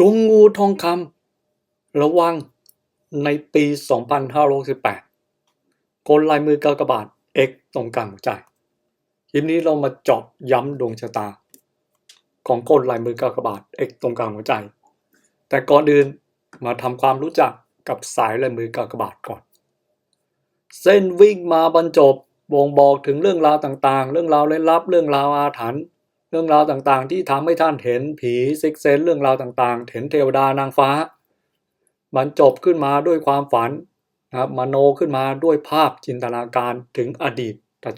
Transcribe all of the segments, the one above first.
ดวงงูทองคำระวังในปี 2568กลลายมือกากบาท X ตรงกลางหัวใจคลิปนี้เรามาเจาะย้ำดวงชะตา ของกลลายมือกากบาท X ตรงกลางหัวใจ แต่ก่อนอื่นมาทำความรู้จักกับสายลายมือกากบาทก่อน เส้นวิ่งมาบรรจบบ่งบอกถึงเรื่องราวต่างๆ เรื่องราวเล่นลับ เรื่องราวอาถรรพ์ รื่องราวต่างๆ ที่ทำให้ท่านเห็นผีซิกเซนเรื่องราวต่างๆ เห็นเทวดานางฟ้าบรรจบขึ้นมาด้วยความฝันนะครับมโนขึ้นมาด้วยภาพจินตนาการถึงอดีต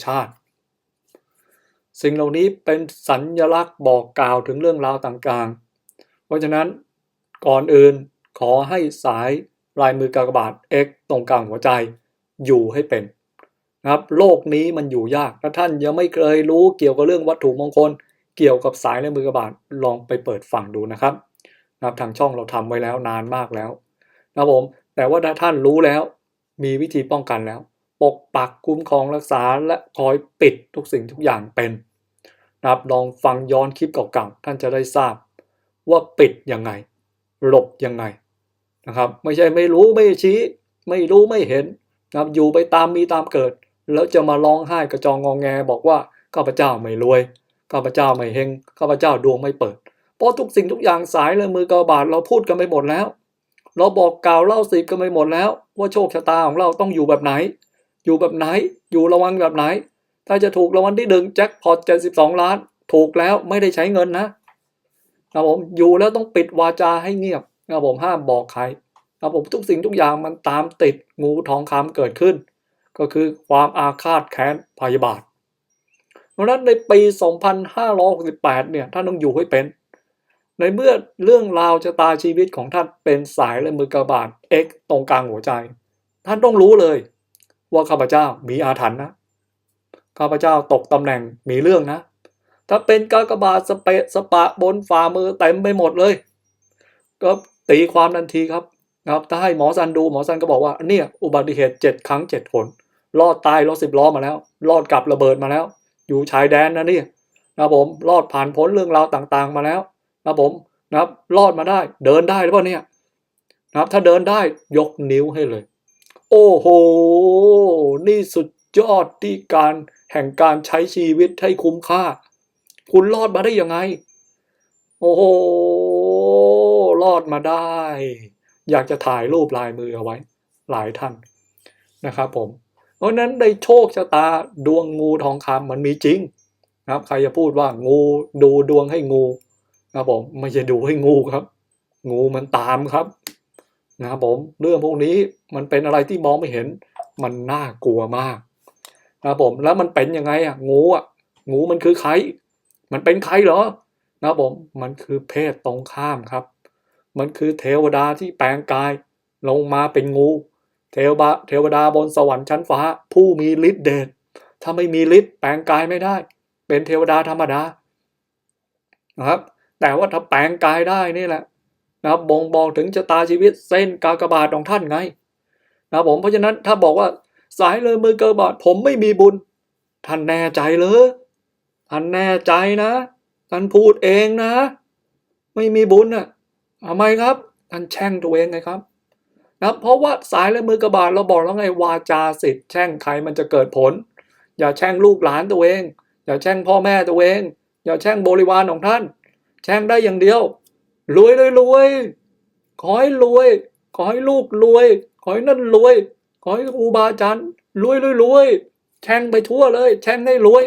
ชาติ สิ่งเหล่านี้เป็นสัญญลักษณ์บอกกล่าวถึงเรื่องราวต่างๆ เพราะฉะนั้นก่อนอื่นขอให้สายลายมือกากบาท X ตรงกลางหัวใจอยู่ให้เป็นนะครับโลกนี้มันอยู่ยากถ้าท่านยังไม่เคยรู้เกี่ยวกับเรื่องวัตถุมงคล เกี่ยวกับสายแลายมือกากบาทลองไปเปิดฟังดูนะครับนะครับทางช่องเราทำไว้แล้วนานมากแล้วนะครับผมแต่ว่าถ้าท่านรู้แล้ว มีวิธีป้องกันแล้ว ปกปักคุ้มครองรักษาและคอยปิดทุกสิ่งทุกอย่างเป็นนะครับลองฟังย้อนคลิปเก่าๆท่านจะได้ทราบ ว่าปิดยังไง หลบยังไงนะครับ ไม่ใช่ไม่รู้ไม่ชี้ ไม่รู้ไม่เห็นนะครับอยู่ไปตามมีตามเกิด แล้วจะมาร้องไห้กระจองงองแง บอกว่าข้าพเจ้าไม่รวย ข้าพเจ้าไม่เฮงข้าพเจ้าดวงไม่เปิด เพราะทุกสิ่งทุกอย่างสายเลยมือกบาดเราพูดกันไปหมดแล้ว เราบอกกล่าวเล่าสิบกันไปหมดแล้ว ว่าโชคชะตาของเราต้องอยู่แบบไหน อยู่แบบไหน อยู่ระวังแบบไหน ถ้าจะถูกรางวัลที่หนึ่งแจ็คพอตเจ็ดสิบสองล้าน ถูกแล้วไม่ได้ใช้เงินนะครับผมอยู่แล้วต้องปิดวาจาให้เงียบนะผมห้ามบอกใครนะผมทุกสิ่งทุกอย่างมันตามติดงูทองคำเกิดขึ้น ก็คือความอาฆาตแค้นพยาบาท เพราะนั้นในปี 2568 เนี่ยท่านต้องอยู่ให้เป็น ในเมื่อเรื่องราวชะตาชีวิตของท่านเป็นสายและมือกระบาด X ตรงกลางหัวใจ ท่านต้องรู้เลย ว่าข้าพเจ้ามีอาถรรพ์นะ ข้าพเจ้าตกตำแหน่งมีเรื่องนะ ถ้าเป็นกากบาทสเปะสปะบนฝ่ามือเต็มไปหมดเลย ก็ตีความทันทีครับครับถ้าให้หมอซันดูหมอซันก็บอกว่าเนี่ยอุบัติเหตุเจ็ดครั้งเจ็ดหน รอดตายรถสิบล้อมาแล้ว รอดกลับระเบิดมาแล้ว อยู่ชายแดนนะนี่นะผมรอดผ่านพ้นเรื่องราวต่างๆ มาแล้วนะผมนะครับรอดมาได้ เดินได้หรือเปล่าเนี่ยนะครับถ้าเดินได้ยกนิ้วให้เลย โอ้โห นี่สุดยอดที่การแห่งการใช้ชีวิตให้คุ้มค่า คุณรอดมาได้ยังไง โอ้โห รอดมาได้ อยากจะถ่ายรูปลายมือเอาไว้ หลายท่านนะครับผม เพราะนั้นในโชคชะตาดวงงูทองคำมันมีจริงนะครับ ใครจะพูดว่างูดูดวงให้งูนะครับผมไม่ใช่ดูให้งูครับ งูมันตามครับนะครับผมเรื่องพวกนี้มันเป็นอะไรที่มองไม่เห็น มันน่ากลัวมากนะครับผมแล้วมันเป็นยังไงอะงูอะงูมันคือใคร มันเป็นใครเหรอนะครับผมมันคือเพศตรงข้ามครับ มันคือเทวดาที่แปลงกายลงมาเป็นงู เทวดาเทวดาบนสวรรค์ชั้นฟ้า ผู้มีฤทธิ์เดชถ้าไม่มีฤทธิ์แปลงกายไม่ได้ เป็นเทวดาธรรมดานะครับ แต่ว่าถ้าแปลงกายได้นี่แหละนะครับบ่งบอกถึงชะตาชีวิตเส้นกากบาทของท่านไงนะผมเพราะฉะนั้นถ้าบอกว่าสายเลยมือกากบาทผมไม่มีบุญ ท่านแน่ใจเลยท่านแน่ใจนะท่านพูดเองนะ ไม่มีบุญอะทำไมครับท่านแช่งตัวเองไงครับ นะเพราะว่าสายและมือกระบาดเราบอกแล้วไงวาจาสิทธิ์แช่งใครมันจะเกิดผล อย่าแช่งลูกหลานตัวเอง อย่าแช่งพ่อแม่ตัวเอง อย่าแช่งบริวารของท่าน แช่งได้อย่างเดียวรวยเลยรวยขอให้รวย ขอให้ลูกรวย ขอให้นั่นรวย ขอให้ครูบาอาจารย์รวยรวยรวยแช่งไปทั่วเลย แช่งให้รวย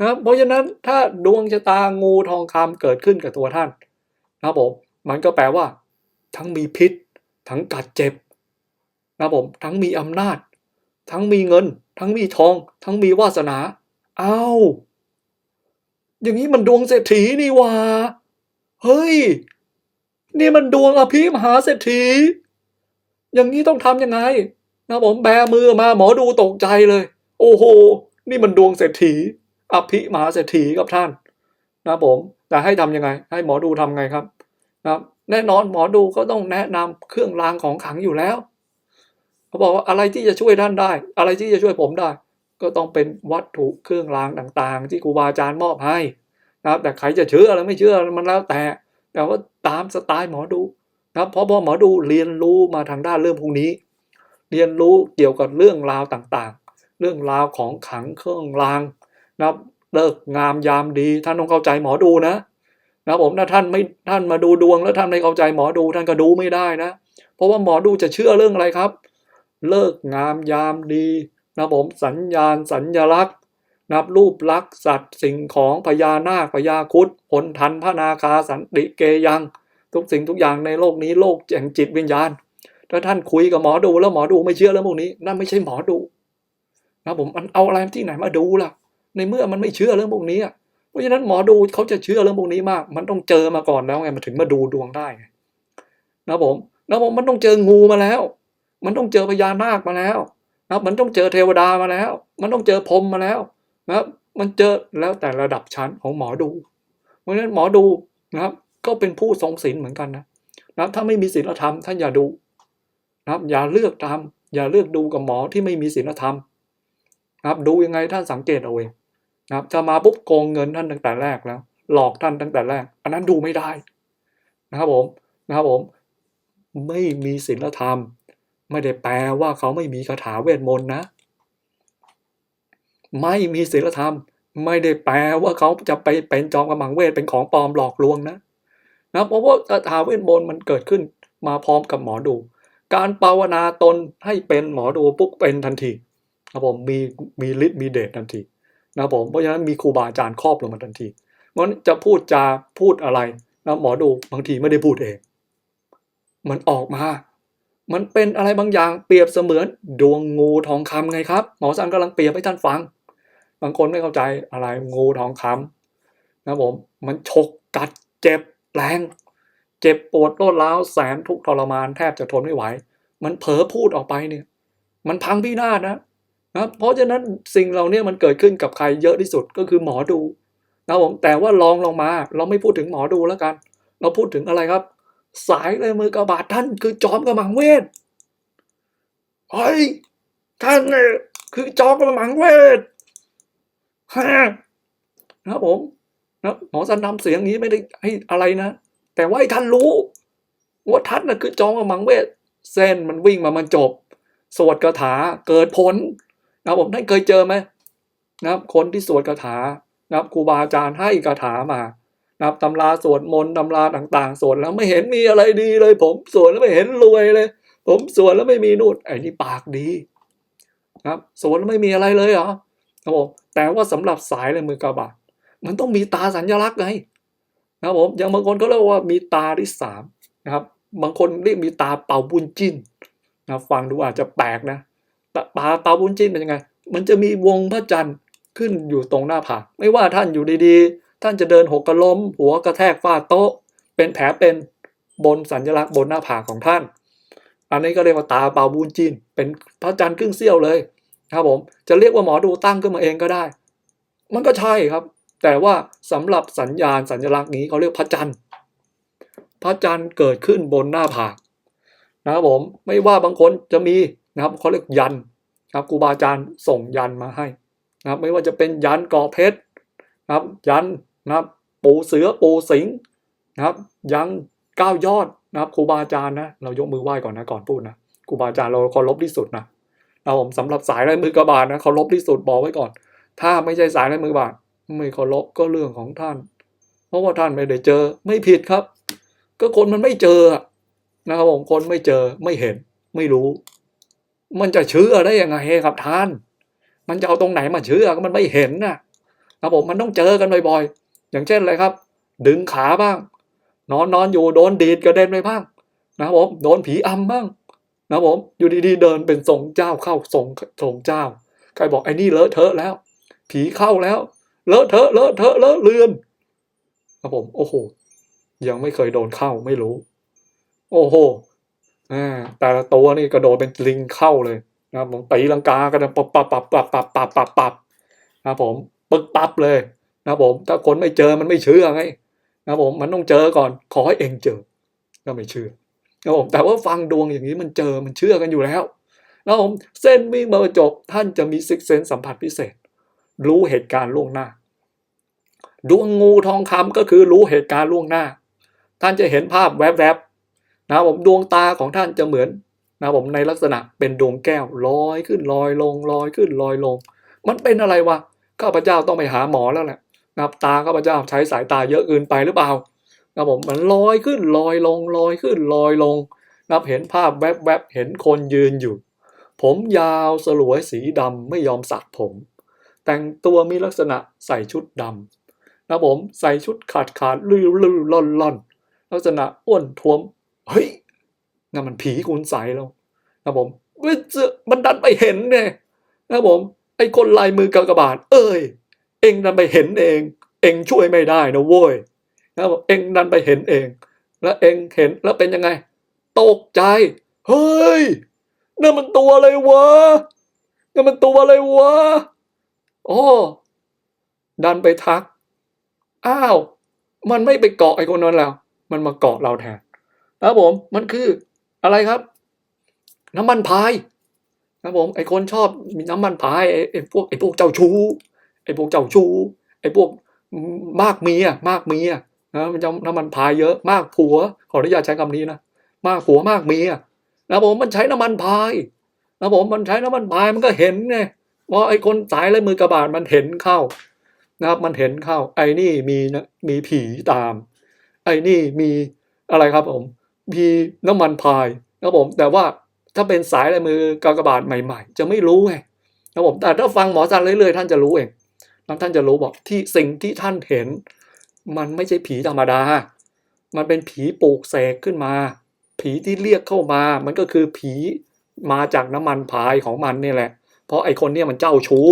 นะเพราะฉะนั้นถ้าดวงชะตางูทองคำเกิดขึ้นกับตัวท่านนะผมมันก็แปลว่า ทั้งมีพิษ ทั้งกัดเจ็บนะผมทั้งมีอำนาจ ทั้งมีเงิน ทั้งมีทอง ทั้งมีวาสนาอ้าวอย่างนี้มันดวงเศรษฐีนี่ว่าเฮ้ย นี่มันดวงอภิมหาเศรษฐี อย่างนี้ต้องทำยังไงนะผมแบมือมาหมอดูตกใจเลย โอ้โห นี่มันดวงเศรษฐี อภิมหาเศรษฐีกับท่าน นะผมแต่ให้ทำยังไง ให้หมอดูทำไงครับ นะ แน่นอนหมอดูก็ต้องแนะนำเครื่องรางของขลังอยู่แล้วเขาบอกว่าอะไรที่จะช่วยท่านได้ อะไรที่จะช่วยผมได้ ก็ต้องเป็นวัตถุเครื่องรางต่างๆ ที่ครูบาอาจารย์มอบให้นะครับ แต่ใครจะเชื่ออะไรไม่เชื่อมันแล้วแต่ แต่ว่าตามสไตล์หมอดูนะครับเพราะพอหมอดูเรียนรู้มาทางด้านเรื่องพวกนี้ เรียนรู้เกี่ยวกับเรื่องราวต่างๆ เรื่องราวของขังเครื่องรางนะครับเลิกงามยามดีท่านต้องเข้าใจหมอดูนะ นะผมถ้าท่านไม่ท่านมาดูดวงแล้วท่านไม่เข้าใจหมอดูท่านก็ดูไม่ได้นะ เพราะว่าหมอดูจะเชื่อเรื่องอะไรครับ เลิกงามยามดีนะผมสัญญาณสัญญลักษณ์นับรูปลักษณ์สัตว์สิ่งของพญานาคพญาคุดผลทันพระนาคาสันติเกยัง ทุกสิ่งทุกอย่างในโลกนี้โลกแห่งจิตวิญญาณ ถ้าท่านคุยกับหมอดูแล้วหมอดูไม่เชื่อเรื่องพวกนี้นั่นไม่ใช่หมอดูนะผมมันเอาอะไรที่ไหนมาดูล่ะ ในเมื่อมันไม่เชื่อเรื่องพวกนี้อะ ราะฉะนั้นหมอดูเขาจะเชื่อเรื่องพวกนี้มาก มันต้องเจอมาก่อนแล้วไงมันถึงมาดูดวงได้นะผมนะผมมันต้องเจองูมาแล้ว มันต้องเจอพญานาคมาแล้วนะมันต้องเจอเทวดามาแล้ว มันต้องเจอพรมมาแล้วนะมันเจอแล้วแต่ระดับชั้นของหมอดู เพราะฉะนั้นหมอดูนะครับ ก็เป็นผู้ทรงศีลเหมือนกันนะนะถ้าไม่มีศีลธรรมท่านอย่าดูนะครับ อย่าเลือกทำอย่าเลือกดูกับหมอที่ไม่มีศีลธรรมนะครับ ดูยังไงท่านสังเกตเอาเอง นะครับถ้ามาปุ๊บโกงเงินท่านตั้งแต่แรกแล้ว หลอกท่านตั้งแต่แรก อันนั้นดูไม่ได้นะครับผมนะครับผม ไม่มีศีลธรรม ไม่ได้แปลว่าเขาไม่มีคาถาเวทมนต์นะ ไม่มีศีลธรรม ไม่ได้แปลว่าเขาจะไปเป็นจอมกำลังเวทเป็นของปลอมหลอกลวงนะนะเพราะว่าคาถาเวทมนต์มันเกิดขึ้นมาพร้อมกับหมอดู การภาวนาตนให้เป็นหมอดูปุ๊บเป็นทันทีนะผมมีมีฤทธิ์มีเดชทันที นะผมเพราะฉะนั้นมีครูบาอาจารย์ครอบลงมาทันทีเพราะฉะนั้นจะพูดจาพูดอะไรนะหมอดูบางทีไม่ได้พูดเอง มันออกมา มันเป็นอะไรบางอย่างเปรียบเสมือนดวงงูทองคำไงครับ หมอสันกำลังเปรียบให้ท่านฟัง บางคนไม่เข้าใจอะไรงูทองคำนะผมมันฉกกัดเจ็บแรง เจ็บปวดรวดร้าวแสนทุกทรมานแทบจะทนไม่ไหว มันเผลอพูดออกไปเนี่ย มันพังพินาศนะ นะเพราะฉะนั้นสิ่งเหล่านี้มันเกิดขึ้นกับใครเยอะที่สุดก็คือหมอดูนะผมแต่ว่าลองลงมา เราไม่พูดถึงหมอดูแล้วกัน เราพูดถึงอะไรครับ สายเลยมือกระบาดท่านคือจอมกำลังเวทเฮ้ยท่านเนี่ยคือจอมกำลังเวทฮะนะผมนะหมอสันทำเสียงนี้ไม่ได้ให้อะไรนะ แต่ว่าให้ท่านรู้ว่าท่านน่ะคือจอมกำลังเวทเส้นมันวิ่งมามันจบ สวดคาถาเกิดผล นะครับผมท่านเคยเจอไหมนะครับ คนที่สวดคาถานะครับครูบาอาจารย์ให้คาถามานะครับตำราสวดมนต์ตำราต่าง ๆ สวดแล้วไม่เห็นมีอะไรดีเลย ผมสวดแล้วไม่เห็นรวยเลย ผมสวดแล้วไม่มีนู่นไอ้นี่ปากดีนะครับสวดแล้วไม่มีอะไรเลยเหรอครับผมแต่ว่าสำหรับสายเลยมือกระบาดมันต้องมีตาสัญลักษณ์ไงนะครับผมอย่างบางคนก็เรียกว่ามีตาที่สามนะครับ บางคนเรียกมีตาเป่าบุญจิ้นนะฟังดูอาจจะแปลกนะ ตาตาเป่าบุญจิ้นเป็นยังไง มันจะมีวงพระจันทร์ขึ้นอยู่ตรงหน้าผากไม่ว่าท่านอยู่ดีๆ ท่านจะเดินหกกระล้ม หัวกระแทกฟาดโต๊ะ เป็นแผลเป็นบนสัญลักษณ์บนหน้าผากของท่าน อันนี้ก็เรียกว่าตาเปาบูนจินเป็นพระจันทร์ครึ่งเสี้ยวเลยครับผมจะเรียกว่าหมอดูตั้งขึ้นมาเองก็ได้ มันก็ใช่ครับ แต่ว่าสำหรับสัญญาณสัญลักษณ์นี้เขาเรียกพระจันทร์ พระจันทร์เกิดขึ้นบนหน้าผากนะครับผมไม่ว่าบางคนจะมี นะครับเขาเรียกยันครับครูบาอาจารย์ส่งยันมาให้นะครับ ไม่ว่าจะเป็นยันกอเพชรนะครับ ยันนะครับปูเสือปูสิงนะครับ ยันก้าวยอดนะครับครูบาอาจารย์นะเรายกมือไหว้ก่อนนะก่อนพูดนะครูบาอาจารย์เราเคารพที่สุดนะนะผมสำหรับสายลายมือกระบาดนะเคารพที่สุดบอกไว้ก่อน ถ้าไม่ใช่สายลายมือกระบาดไม่เคารพก็เรื่องของท่าน เพราะว่าท่านไม่ได้เจอไม่ผิดครับ ก็คนมันไม่เจอนะครับผมคนไม่เจอไม่เห็นไม่รู้ มันจะเชื่อได้ยังไงครับท่าน มันจะเอาตรงไหนมาเชื่อมันไม่เห็นนะนะผมมันต้องเจอกันบ่อยๆอย่างเช่นอะไรครับ ดึงขาบ้าง นอนนอนอยู่โดนดีดกระเด็นไปบ้าง นะครับผมโดนผีอำบ้าง นะครับผมอยู่ดีๆเดินเป็นทรงเจ้าเข้าทรงทรงเจ้าใครบอกไอ้นี่เลอะเทอะแล้ว ผีเข้าแล้ว เลอะเทอะเลอะเทอะเลอะเลือนครับผมโอ้โหยังไม่เคยโดนเข้าไม่รู้ โอ้โห แต่ละตัวนี่กระโดดเป็นลิงเข้าเลยนะครับผมตีลังกากันปับปับปับปับปับปับปับปับนะครับผมปึกปับเลยนะครับผมถ้าคนไม่เจอมันไม่เชื่อไงนะครับผมมันต้องเจอก่อนขอให้เองเจอก็ไม่เชื่อนะครับผมแต่ว่าฟังดวงอย่างนี้มันเจอมันเชื่อกันอยู่แล้วนะครับผมเส้นวิ่งมาจบท่านจะมีซิกเซนสัมผัสพิเศษ รู้เหตุการณ์ล่วงหน้า ดวงงูทองคำก็คือรู้เหตุการณ์ล่วงหน้า ท่านจะเห็นภาพแวบ นะครับผมดวงตาของท่านจะเหมือนนะครับผมในลักษณะเป็นดวงแก้วลอยขึ้นลอยลงลอยขึ้นลอยลง มันเป็นอะไรวะข้าพเจ้าต้องไปหาหมอแล้วแหละนะครับตาข้าพเจ้าใช้สายตาเยอะเกินไปหรือเปล่านะครับผมมันลอยขึ้นลอยลงลอยขึ้นลอยลงนะครับเห็นภาพแวบๆเห็นคนยืนอยู่ ผมยาวสลวยสีดำไม่ยอมสระผม แต่งตัวมีลักษณะใส่ชุดดำนะผมใส่ชุดขาดขาดลื่นลื่นล่อนล่อนลักษณะอ้วนท้วม เฮ้ยนั่นมันผีคุณใสแล้วนะผมเว้ยจอมันดันไปเห็นเนี่ยนะผม ไอ้คนลายมือกากบาท เอ้ย เองดันไปเห็นเอง เองช่วยไม่ได้นะโว้ยนะผมเองดันไปเห็นเอง แล้วเองเห็นแล้วเป็นยังไง ตกใจ เฮ้ยนั่นมันตัวอะไรวะนั่นมันตัวอะไรวะโอ้ดันไปทัก อ้าว มันไม่ไปเกาะไอ้คนนั้นแล้ว มันมาเกาะเราแทน ครับผมมันคืออะไรครับ น้ำมันพายนะครับผมไอ้คนชอบมีน้ำมันพายไอ้ไอพวกไอ้พวกเจ้าชู้ไอ้พวกเจ้าชู้ไอ้พวกมากเมียมากเมียนะมันจะน้ำมันพายเยอะมากผัว ขออนุญาตใช้คำนี้นะมากผัวมากเมียนะผมมันใช้น้ำมันพายนะผมมันใช้น้ำมันพายมันก็เห็นไงว่าไอ้คนสายและมือกระบาดมันเห็นเข้านะครับมันเห็นเข้า ไอ้นี่มีนะมีผีตาม ไอ้นี่มีอะไรครับผม มีน้ำมันพายนะผมแต่ว่าถ้าเป็นสายและมือกากบาดใหม่ ๆ จะไม่รู้ไงนะผมแต่ถ้าฟังหมอซันเรื่อยๆท่านจะรู้เองแล้วท่านจะรู้บอกที่สิ่งที่ท่านเห็น มันไม่ใช่ผีธรรมดา มันเป็นผีปลูกเสกขึ้นมา ผีที่เรียกเข้ามา มันก็คือผีมาจากน้ำมันพายของมันนี่แหละ เพราะไอคนเนี่ยมันเจ้าชู้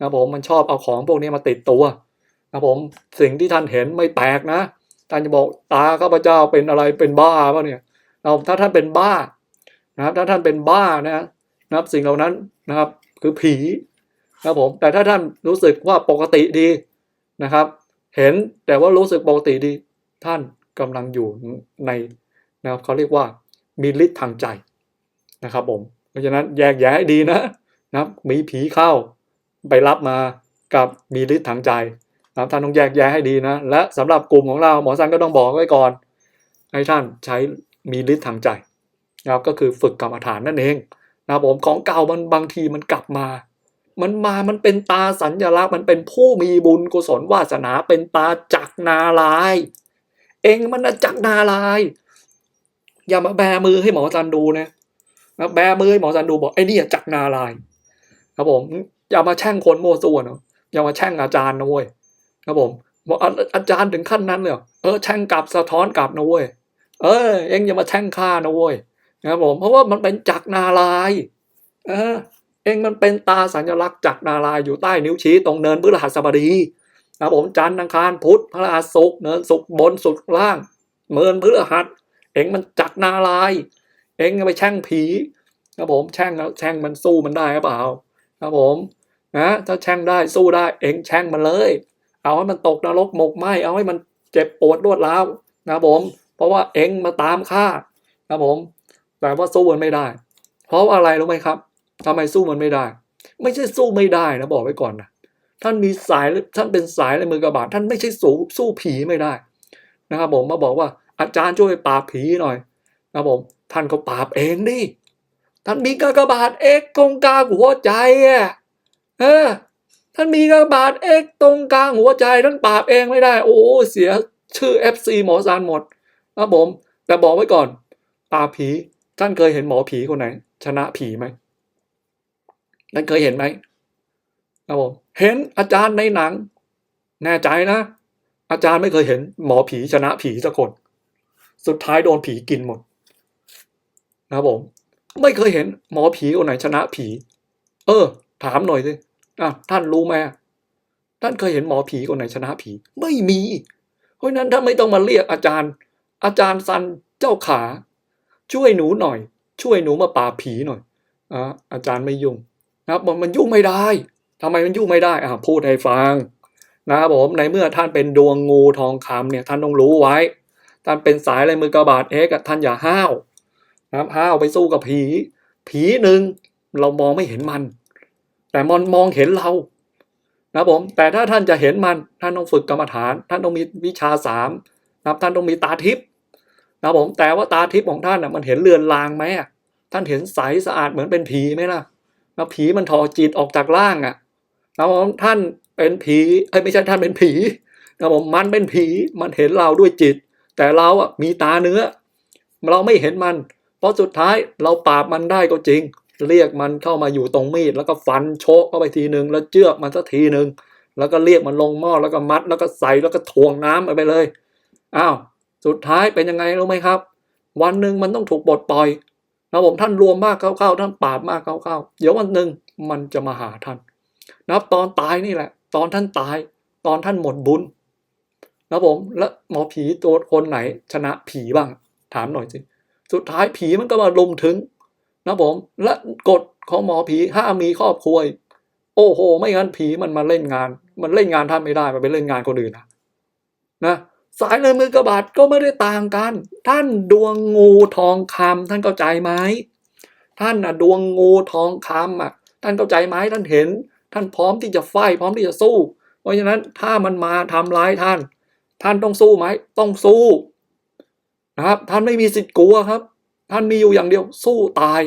นะผมมันชอบเอาของพวกนี้มาติดตัวนะผมสิ่งที่ท่านเห็นไม่แปลกนะ ท่านจะบอกตาข้าพเจ้าเป็นอะไรเป็นบ้าป่ะเนี่ยนะถ้าท่านเป็นบ้านะครับ ถ้าท่านเป็นบ้านะนะครับสิ่งเหล่านั้นนะครับ คือผีนะครับผมแต่ถ้าท่านรู้สึกว่าปกติดีนะครับ เห็นแต่ว่ารู้สึกปกติดี ท่านกำลังอยู่ในนะครับเขาเรียกว่ามีฤทธิ์ทางใจนะครับผมเพราะฉะนั้นแยกแยะให้ดีนะนะครับ มีผีเข้าไปรับมากับมีฤทธิ์ทางใจ นะครับท่านต้องแยกแยะให้ดีนะ และสำหรับกลุ่มของเราหมอสันก็ต้องบอกไว้ก่อน ให้ท่านใช้มีฤทธิ์ทางใจนะครับก็คือฝึกกรรมฐานนั่นเองนะครับผมของเก่ามันบางทีมันกลับมา มันมามันเป็นตาสัญญลักษณ์มันเป็นผู้มีบุญกุศลวาสนาเป็นตาจักนาลาย เองมันน่ะจักนาลาย อย่ามาแบมือให้หมอจันดูนะนะแบมือให้หมอจันดูบอกไอ้นี่จักนาลาย ครับผมอย่ามาแช่งคนโมวซัวนอย่ามาแช่งอาจารย์นะเว้ย ครับผมบอกอาอาจารย์ถึงขั้นนั้นเลยเออแช่งกลับสะท้อนกลับนะเว้ยเออ เอ็งอย่ามาแช่งข้านะเว้ยนะครับผมเพราะว่ามันเป็นจักรนาลายเออ เอ็งมันเป็นตาสัญลักษณ์จักรนาลายอยู่ใต้นิ้วชี้ตรงเนินพฤหัสบดีนะครับผมจันทร์อังคารพุธพฤหัสศุกร์เนินศุกร์บนศุกร์ล่างเมินพฤหัส เอ็งมันจักรนาลาย เอ็งไปแช่งผีครับผมแช่งแล้วแช่งมันสู้มันได้หรือเปล่าครับผมนะถ้าแช่งได้สู้ได้เอ็งแช่งมันเลย เอาให้มันตกนรกหมกไหมเอาให้มันเจ็บปวดรวดร้าวนะผม เพราะว่าเองมาตามฆ่าครับผม แต่ว่าสู้มันไม่ได้ เพราะอะไรรู้ไหมครับทำไมสู้มันไม่ได้ ไม่ใช่สู้ไม่ได้นะบอกไว้ก่อนนะท่านมีสายท่านเป็นสายในมือกระบาดท่านไม่ใช่สู้สู้ผีไม่ได้นะครับผมมาบอกว่าอาจารย์ช่วยปราบผีหน่อยนะผมท่านก็ปราบเองดิท่านมีกากบาทเอกตรงกลางหัวใจอะเออ ท่านมีกากบาทเอกตรงกลางหัวใจท่านปราบเองไม่ได้ โอ้เสียชื่อ FC หมอซานหมดนะผม แต่บอกไว้ก่อนปราบผีท่านเคยเห็นหมอผีคนไหน ชนะผีไหมท่านเคยเห็นไหมนะผมเห็นอาจารย์ในหนัง แน่ใจนะ อาจารย์ไม่เคยเห็นหมอผีชนะผีสักคน สุดท้ายโดนผีกินหมด นะผม ไม่เคยเห็นหมอผีคนไหนชนะผี เออ ถามหน่อยสิ ท่านรู้ไหมท่านเคยเห็นหมอผีคนไหนชนะผี ไม่มี เพราะนั้นท่านไม่ต้องมาเรียกอาจารย์ อาจารย์ซันเจ้าขา ช่วยหนูหน่อย ช่วยหนูมาปราบผีหน่อยอ่าอาจารย์ไม่ยุ่งนะครับมันมันยุ่งไม่ได้ทำไมมันยุ่งไม่ได้อะพูดให้ฟังนะครับผมในเมื่อท่านเป็นดวงงูทองคำเนี่ยท่านต้องรู้ไว้ ท่านเป็นสายลายมือกระบาดเอกอะท่านอย่าห้าวนะครับห้าวไปสู้กับผี ผีหนึ่งเรามองไม่เห็นมัน แต่มันมองเห็นเรานะผมแต่ถ้าท่านจะเห็นมันท่านต้องฝึกกรรมฐาน ท่านต้องมีวิชาสามนะท่านต้องมีตาทิพย์นะผมแต่ว่าตาทิพย์ของท่านน่ะมันเห็นเลือนลางไหมอะท่านเห็นใสสะอาดเหมือนเป็นผีไหมล่ะนะผีมันถอดจิตออกจากร่างอะนะผมท่านเป็นผีเอ้ยไม่ใช่ท่านเป็นผีนะผมมันเป็นผีมันเห็นเราด้วยจิต แต่เราอะมีตาเนื้อ เราไม่เห็นมัน เพราะสุดท้ายเราปราบมันได้ก็จริง เรียกมันเข้ามาอยู่ตรงมีด แล้วก็ฟันโชกเข้าไปทีหนึ่งแล้วเจือกมันสักทีหนึ่งแล้วก็เรียกมันลงหม้อแล้วก็มัด แล้วก็ใส่แล้วก็ถ่วงน้ำไปเลยอ้าวสุดท้ายเป็นยังไงรู้ไหมครับ วันหนึ่งมันต้องถูกปลดปล่อยนะผมท่านรวมมากเข้าๆท่านปราบมากเข้าๆเดี๋ยววันหนึ่งมันจะมาหาท่านนะครับตอนตายนี่แหละ ตอนท่านตาย ตอนท่านหมดบุญนะผมแล้วหมอผีตัวคนไหนชนะผีบ้าง ถามหน่อยสิสุดท้ายผีมันก็มาลุมถึง นะผมและกฎของหมอผีห้ามมีครอบครัวโอ้โห ไม่งั้นผีมันมาเล่นงาน มันเล่นงานท่านไม่ได้มันไปเล่นงานคนอื่นนะนะสายเลยมือกระบาดก็ไม่ได้ต่างกัน ท่านดวงงูทองคำท่านเข้าใจไหมท่านนะดวงงูทองคำอะ ท่านเข้าใจไหมท่านเห็น ท่านพร้อมที่จะไฟพร้อมที่จะสู้ เพราะฉะนั้นถ้ามันมาทำร้ายท่าน ท่านต้องสู้ไหมต้องสู้นะครับ ท่านไม่มีสิทธิ์กลัวครับ ท่านมีอยู่อย่างเดียว สู้ตาย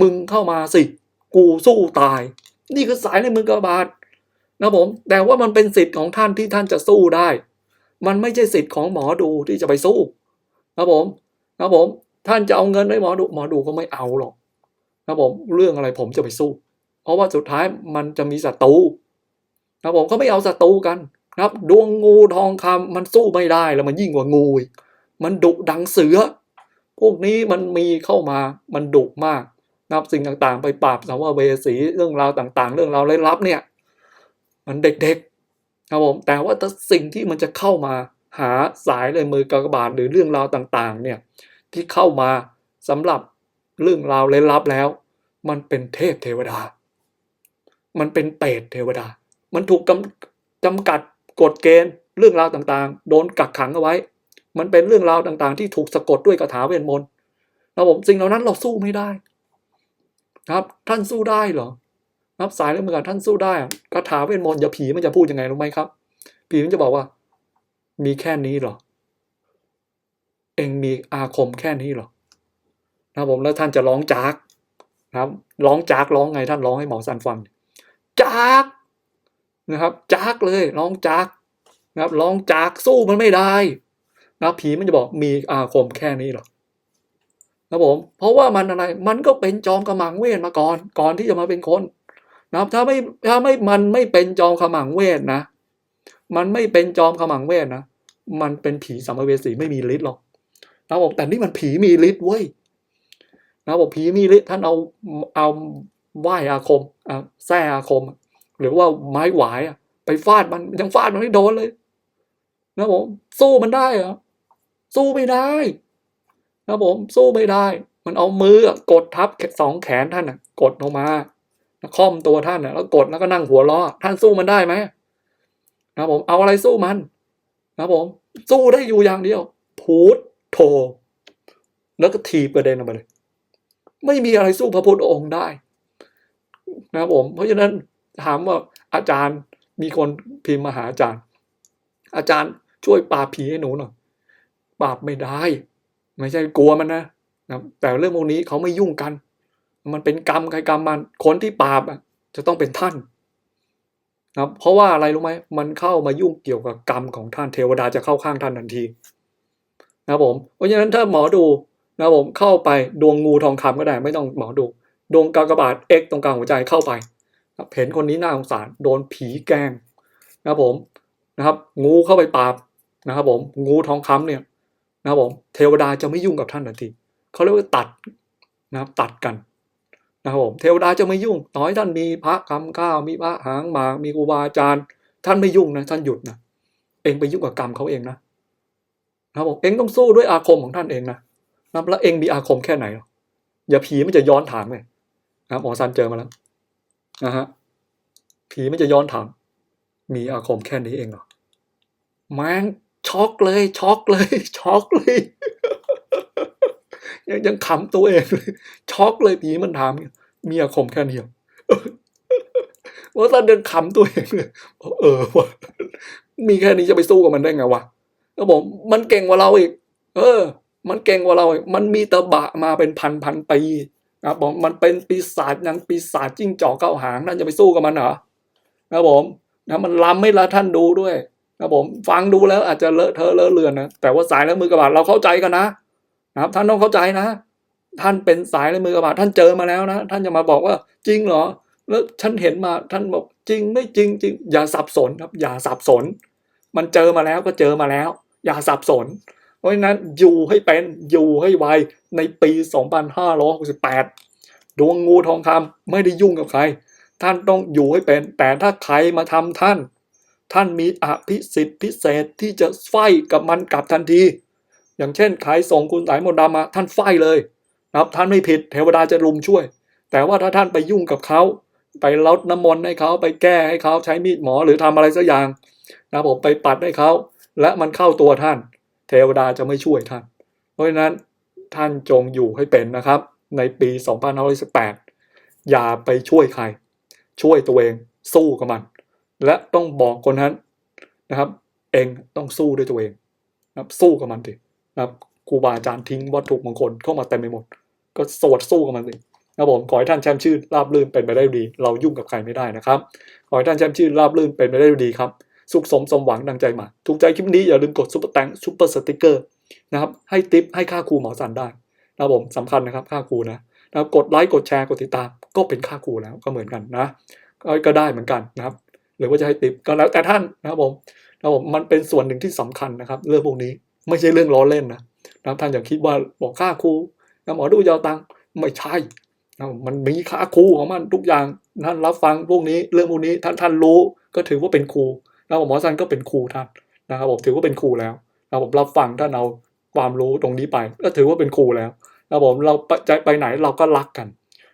มึงเข้ามาสิ กูสู้ตาย นี่คือสายในมือกระบาดนะผม แต่ว่ามันเป็นสิทธิ์ของท่านที่ท่านจะสู้ได้ มันไม่ใช่สิทธิ์ของหมอดูที่จะไปสู้นะผมนะผมท่านจะเอาเงินให้หมอดูหมอดูก็ไม่เอาหรอกนะผมเรื่องอะไรผมจะไปสู้ เพราะว่าสุดท้ายมันจะมีศัตรูนะผมเขาไม่เอาศัตรูกันครับ ดวงงูทองคำมันสู้ไม่ได้แล้วมันยิ่งกว่างูมันดุดังเสือ พวกนี้มันมีเข้ามามันดุมากนะครับสิ่งต่างๆ ไปปราบสังเวสีเรื่องราวต่างๆ เรื่องราวลี้ลับเนี่ย มันเด็กๆครับผมแต่ว่าถ้าสิ่งที่มันจะเข้ามาหาสายเลยมือกากบาทหรือเรื่องราวต่างๆ เนี่ยที่เข้ามาสำหรับเรื่องราวลี้ลับแล้ว มันเป็นเทพเทวดา มันเป็นเปรตเทวดา มันถูกกำจำกัดกฎเกณฑ์เรื่องราวต่างๆ โดนกักขังเอาไว้ มันเป็นเรื่องราวต่างๆ ที่ถูกสะกดด้วยคาถาเวทมนต์นะผมสิ่งเหล่านั้นเราสู้ไม่ได้ครับ ท่านสู้ได้เหรอครับสายเรื่องมือกับท่านสู้ได้อะคาถาเวทมนต์อย่าผีมันจะพูดยังไงรู้ไหมครับ ผีมันจะบอกว่า มีแค่นี้เหรอ เองมีอาคมแค่นี้เหรอนะผมแล้วท่านจะร้องจากนะครับร้องจากร้องไงท่านร้องให้หมอสันฟังจากนะครับจากเลยร้องจากนะครับร้องจากสู้มันไม่ได้ นะผีมันจะบอกมีอาคมแค่นี้หรอนะครับผมเพราะว่ามันอะไรมันก็เป็นจอมกระหมังเวทมาก่อน ก่อนที่จะมาเป็นคนนะครับถ้าไม่ถ้าไม่มันไม่เป็นจอมขมังเวทนะ มันไม่เป็นจอมขมังเวทนะ มันเป็นผีสัมภเวสีไม่มีฤทธิ์หรอกนะครับผมแต่นี่มันผีมีฤทธิ์เว้ยนะครับผมผีมีฤทธิ์ท่านเอาเอาไหว้อาคมอ่าแส้อาคม หรือว่าไม้หวายอะไปฟาดมันยังฟาดมันไม่โดนเลย นะครับผมสู้มันได้เหรอ สู้ไม่ได้นะผมสู้ไม่ได้ มันเอามือกดทับสองแขนท่านอะกดลงมาค่อมตัวท่านอะแล้วกดแล้วก็นั่งหัวล้อท่านสู้มันได้ไหมนะผมเอาอะไรสู้มัน นะผม สู้ได้อยู่อย่างเดียว พูดโทแล้วก็ทีบกระเด็นออกมาเลย ไม่มีอะไรสู้พระพุทธองค์ได้ นะผม เพราะฉะนั้นถามว่าอาจารย์มีคนพิมพ์มาหาอาจารย์ อาจารย์ช่วยปราผีให้หนูหน่อย ปราบไม่ได้ ไม่ใช่กลัวมันนะนะแต่เรื่องพวกนี้เขาไม่ยุ่งกัน มันเป็นกรรมใครกรรมมันคนที่ปราบจะต้องเป็นท่านนะเพราะว่าอะไรรู้ไหมมันเข้ามายุ่งเกี่ยวกับกรรมของท่านเทวดาจะเข้าข้างท่านทันทีนะผมเพราะฉะนั้นถ้าหมอดูนะผมเข้าไปดวงงูทองคำก็ได้ ไม่ต้องหมอดู ดวงกากบาทเอ็กตรงกลางหัวใจเข้าไปเห็นคนนี้น่าสงสารโดนผีแกล้งนะผมนะครับ งูเข้าไปปราบนะครับผมงูทองคำเนี่ย นะครับผมเทวดาจะไม่ยุ่งกับท่านทันทีเขาเรียกว่าตัดนะครับตัดกันนะครับผมเทวดาจะไม่ยุ่งต่อให้ท่านมีพระคำข้าวมีพระหางหมากมีครูบาอาจารย์ ท่านไม่ยุ่งนะท่านหยุดนะเองไปยุ่งกับกรรมเขาเองนะนะครับผมเองต้องสู้ด้วยอาคมของท่านเองนะนับแล้วเองมีอาคมแค่ไหนหรออย่าผีมันจะย้อนถามเลยนะครับหมอซันเจอมาแล้วนะฮะผีมันจะย้อนถาม มีอาคมแค่นี้เองเหรอแม่ง ช็อกเลย ช็อกเลย ช็อกเลย ยังยังขำตัวเองเลย ช็อกเลยผีมันถามเมีอาคมแค่นี้เหรอว่าตอนเดินขำตัวเองเลยเออวะมีแค่นี้จะไปสู้กับมันได้ไงวะครับผมมันเก่งกว่าเราอีก เออ มันเก่งกว่าเราอีก มันมีตะบะมาเป็นพันพันปีนะบผมมันเป็นปีศาจยังปีศาจจิ้งจอกเก้าหางนั่นจะไปสู้กับมันเหรอนะครับผมนะมันล้ำให้ละท่านดูด้วย นะครับผมฟังดูแล้วอาจจะเลอะเทอะเลอะเลือนนะแต่ว่าสายและมือกระบาดเราเข้าใจกันนะนะครับ ท่านต้องเข้าใจนะ ท่านเป็นสายและมือกระบาดท่านเจอมาแล้วนะ ท่านจะมาบอกว่าจริงเหรอ แล้วฉันเห็นมาท่านบอกจริงไม่จริงจริงอย่าสับสนครับ อย่าสับสน มันเจอมาแล้วก็เจอมาแล้ว อย่าสับสน เพราะฉะนั้นอยู่ให้เป็นอยู่ให้ไวในปี 2568 ดวงงูทองคำไม่ได้ยุ่งกับใคร ท่านต้องอยู่ให้เป็น แต่ถ้าใครมาทำท่าน ท่านมีอภิสิทธิ์พิเศษที่จะไฟกับมันกลับทันที อย่างเช่นใครส่งคุณสายมนต์ดำมา ท่านไฟเลยนะครับท่านไม่ผิดเทวดาจะรุมช่วย แต่ว่าถ้าท่านไปยุ่งกับเขาไปลดน้ำมนต์ให้เขาไปแก้ให้เขาใช้มีดหมอหรือทำอะไรสักอย่างนะผมไปปัดให้เขาและมันเข้าตัวท่าน เทวดาจะไม่ช่วยท่าน เพราะฉะนั้นท่านจงอยู่ให้เป็นนะครับ ในปี2518อย่าไปช่วยใคร ช่วยตัวเองสู้กับมัน และต้องบอกคนนั้นนะครับ เองต้องสู้ด้วยตัวเองนะครับสู้กับมันสินะครับครูบาอาจารย์ทิ้งวัตถุมงคลเข้ามาเต็มไปหมด ก็สวดสู้กับมันสินะครับผมขอให้ท่านแช่มชื่นราบรื่นเป็นไปได้ดี เรายุ่งกับใครไม่ได้นะครับ ขอให้ท่านแช่มชื่นราบรื่นเป็นไปได้ดีครับ สุขสมสมหวังดังใจมา ถูกใจคลิปนี้อย่าลืมกดซุปเปอร์แตงซุปเปอร์สติกเกอร์นะครับ ให้ติปให้ค่าครูหมอสันได้นะครับผมสำคัญนะครับค่าครูนะนะครับกดไลค์กดแชร์กดติดตาม ก็เป็นค่าครูแล้วก็เหมือนกันนะก็ก็ได้เหมือนกันนะครับ หรือว่าจะให้ติปก็แล้วแต่ท่านนะครับผมนะครับผมมันเป็นส่วนหนึ่งที่สำคัญนะครับ เรื่องพวกนี้ไม่ใช่เรื่องล้อเล่นนะนะท่านอย่าคิดว่าบอกค่าครูนะหมอดูจะเอาตังไม่ใช่นะมันมีค่าครูของมันทุกอย่างท่านรับฟังพวกนี้เรื่องพวกนี้ท่านท่านรู้ก็ถือว่าเป็นครูนะครับหมอสันก็เป็นครูท่านนะครับผมถือว่าเป็นครูแล้วนะครับผมรับฟังท่านเอาความรู้ตรงนี้ไป ก็ถือว่าเป็นครูแล้วนะครับผมเราไปจะไปไหนเราก็รักกัน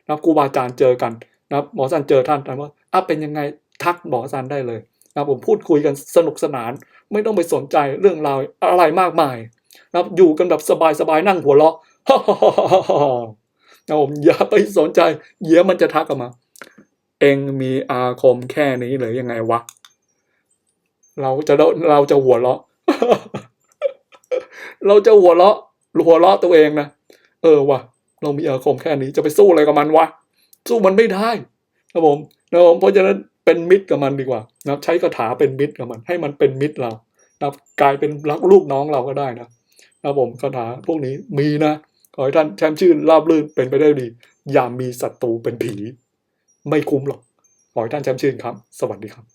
นะครับครูบาอาจารย์เจอกันนะหมอสันเจอท่านถามว่าอะเป็นยังไง ทักหมอสันได้เลยนะผมพูดคุยกันสนุกสนาน ไม่ต้องไปสนใจเรื่องราวอะไรมากมายนะอยู่กันแบบสบายๆนั่งหัวเราะนะครับผมอย่าไปสนใจเดี๋ยมันจะทักกลับมา เองมีอาคมแค่นี้หรือยังไงวะ เราจะเราจะหัวเราะ เราจะหัวเราะหัวเราะตัวเองนะเออวะเรามีอาคมแค่นี้จะไปสู้อะไรกับมันวะสู้มันไม่ได้ครับผมนะผมเพราะฉะนั้น เป็นมิตรกับมันดีกว่านะใช้คาถาเป็นมิตรกับมัน ให้มันเป็นมิตรเรานะกลายเป็นรักลูกน้องเราก็ได้นะนะครับผมคาถาพวกนี้มีนะขอให้ท่านแช่มชื่นราบรื่นเป็นไปได้ดี อย่ามีศัตรูเป็นผี ไม่คุ้มหรอกขอให้ท่านแช่มชื่นครับ สวัสดีครับ